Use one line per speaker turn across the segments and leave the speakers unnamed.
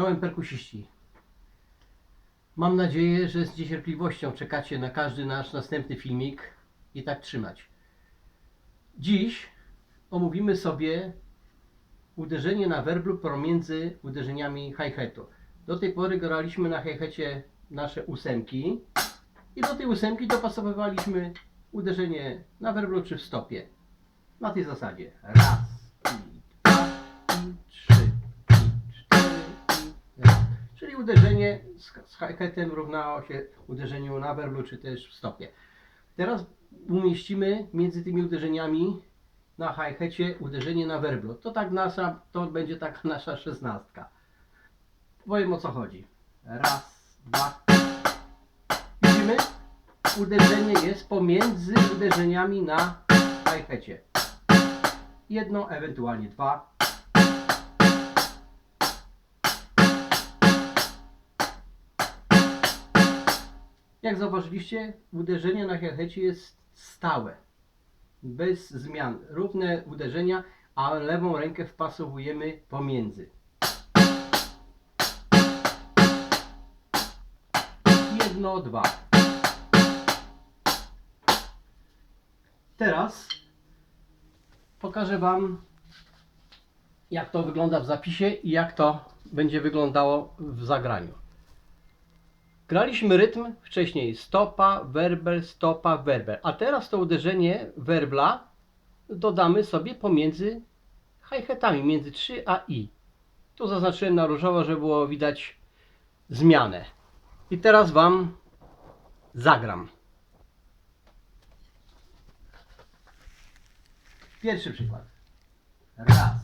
Czołem perkusiści. Mam nadzieję, że z niecierpliwością czekacie na każdy nasz następny filmik i tak trzymać. Dziś omówimy sobie uderzenie na werblu pomiędzy uderzeniami hi-hatu. Do tej pory graliśmy na hi-hacie nasze ósemki i do tej ósemki dopasowywaliśmy uderzenie na werblu czy w stopie. Na tej zasadzie. Raz, dwa, trzy, Czyli uderzenie z, z hi-hatem równało się uderzeniu na werblu czy też w stopie. Teraz umieścimy między tymi uderzeniami na hi-hacie uderzenie na werblu. To tak nasza, to będzie taka nasza szesnastka. Powiem o co chodzi. Raz, dwa. Widzimy? Uderzenie jest pomiędzy uderzeniami na hi-hacie. Jedno, ewentualnie dwa. Jak zauważyliście, uderzenie na hi-hacie jest stałe bez zmian. Równe uderzenia, a lewą rękę wpasowujemy pomiędzy. Jedno, dwa. Teraz pokażę Wam, jak to wygląda w zapisie i jak to będzie wyglądało w zagraniu. Graliśmy rytm wcześniej stopa, werbel, stopa, werbel. A teraz to uderzenie werbla dodamy sobie pomiędzy hi-hatami, między 3 a i. Tu zaznaczyłem na różowo, żeby było widać zmianę. I teraz Wam zagram. Pierwszy przykład. Raz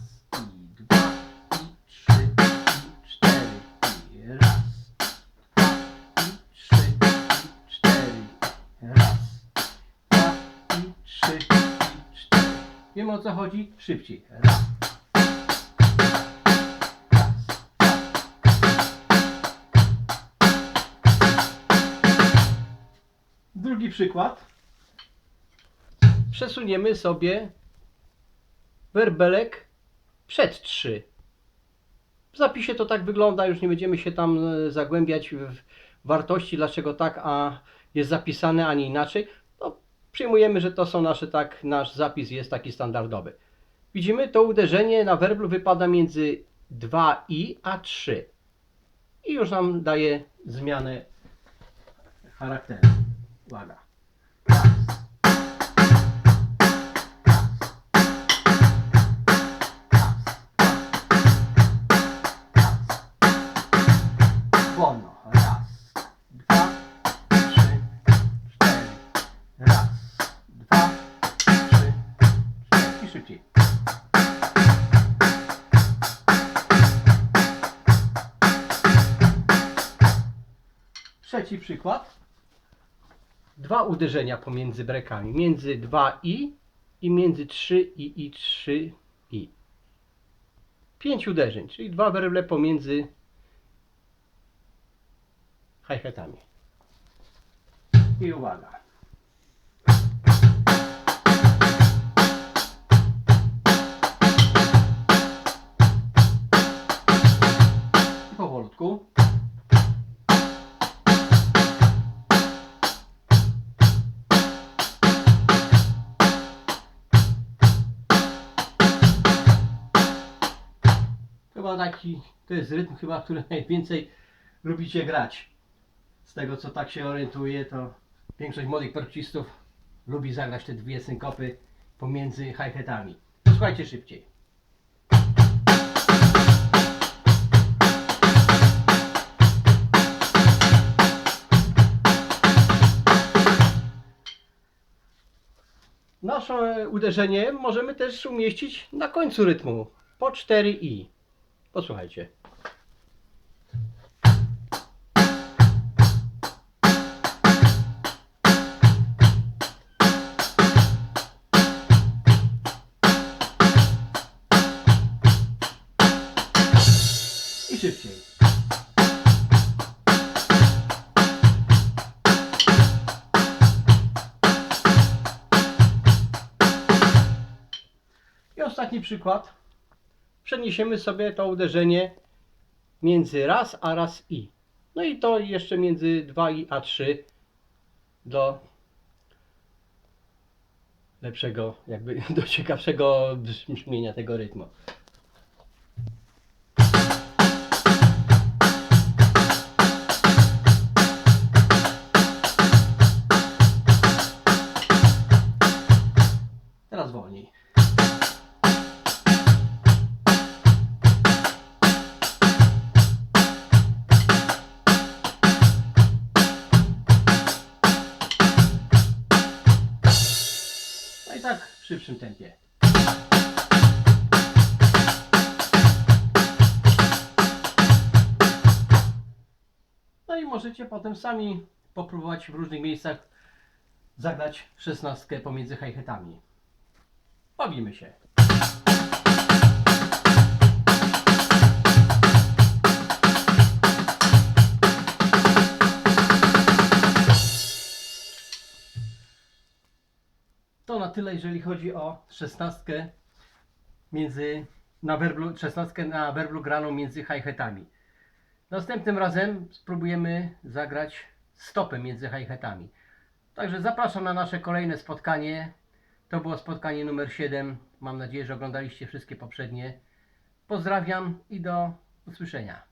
Wiemy o co chodzi? Szybciej. Raz. Drugi przykład. Przesuniemy sobie werbelek przed trzy. W zapisie to tak wygląda, już nie będziemy się tam e, zagłębiać w wartości, dlaczego tak, a jest zapisane, a nie inaczej. Przyjmujemy, że to są nasze tak, nasz zapis jest taki standardowy. Widzimy, to uderzenie na werblu wypada między 2 i a 3. I już nam daje zmianę charakteru. Uwaga. Trzeci przykład. Dwa uderzenia pomiędzy brekami. Między 2 i między 3 i i 3 i. Pięć uderzeń, czyli dwa werble pomiędzy hi-hatami. I uwaga. Chyba taki, to jest rytm chyba, który najwięcej lubicie grać. Z tego co tak się orientuję, to większość młodych perkusistów lubi zagrać te dwie synkopy pomiędzy hi-hatami. Posłuchajcie szybciej. Nasze uderzenie możemy też umieścić na końcu rytmu po 4 i. Posłuchajcie. I ostatni przykład. Przeniesiemy sobie to uderzenie między raz a raz i. No i to jeszcze między 2 i a3 do lepszego, jakby do ciekawszego brzmienia tego rytmu. Szybszym tempie. No i możecie potem sami popróbować w różnych miejscach zagrać szesnastkę pomiędzy hi-hatami. Bawimy się. To na tyle, jeżeli chodzi o szesnastkę między na werblu, szesnastkę na werblu graną między hi-hatami. Następnym razem spróbujemy zagrać stopem między hi-hatami. Także zapraszam na nasze kolejne spotkanie. To było spotkanie numer 7. Mam nadzieję, że oglądaliście wszystkie poprzednie. Pozdrawiam i do usłyszenia.